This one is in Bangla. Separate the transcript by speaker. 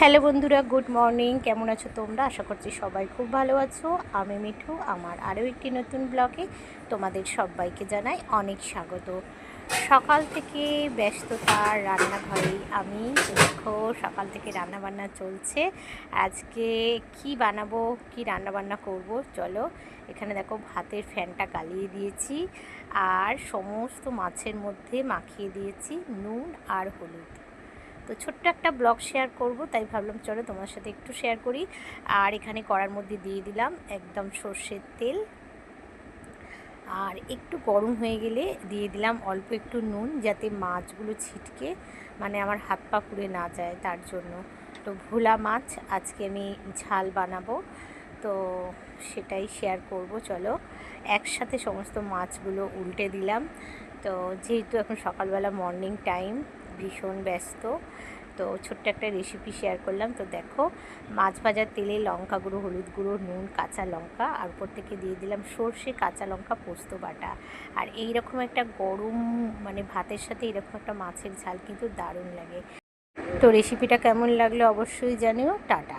Speaker 1: হ্যালো বন্ধুরা, গুড মর্নিং। কেমন আছো তোমরা? আশা করছি সবাই খুব ভালো আছো। আমি মিঠু, আমার আরও একটি নতুন ব্লগে তোমাদের সবাইকে জানাই অনেক স্বাগত। সকাল থেকে ব্যস্ততা, রান্নাঘরে আমি, দেখো, সকাল থেকে রান্না বান্না চলছে। আজকে কি বানাবো, কি রান্না বান্না করব, চলো। এখানে দেখো, ভাতের ফ্যানটা গালিয়ে দিয়েছি আর সমস্ত মাছের মধ্যে মাখিয়ে দিয়েছি নুন আর হলুদ। তো ছোট্ট একটা ব্লগ শেয়ার করব, তাই ভাবলাম চলো তোমার সাথে একটু শেয়ার করি। আর এখানে কড়ার মধ্যে দিয়ে দিলাম একদম সর্ষের তেল। আর একটু গরম হয়ে গেলে দিয়ে দিলাম অল্প একটু নুন, যাতে মাছগুলো ছিটকে মানে আমার হাত পা পুড়ে না যায় তার জন্য। তো ভোলা মাছ আজকে আমি ঝাল বানাবো, তো সেটাই শেয়ার করব, চলো। একসাথে সমস্ত মাছগুলো উল্টে দিলাম। তো যেহেতু এখন সকালবেলা মর্নিং টাইম ভীষণ ব্যস্ত। তো ছোট্ট একটা রেসিপি শেয়ার করলাম। তো দেখো, মাছ ভাজার তেলে লঙ্কা গুঁড়ো, হলুদ গুঁড়ো, নুন, কাঁচা লঙ্কা, আর উপর থেকে দিয়ে দিলাম সর্ষে, কাঁচা লঙ্কা, পোস্ত বাটা। আর এই রকম একটা গরম মানে ভাতের সাথে এরকম একটা মাছের ঝাল কিন্তু দারুণ লাগে। তো রেসিপিটা কেমন লাগল অবশ্যই জানিও। টাটা।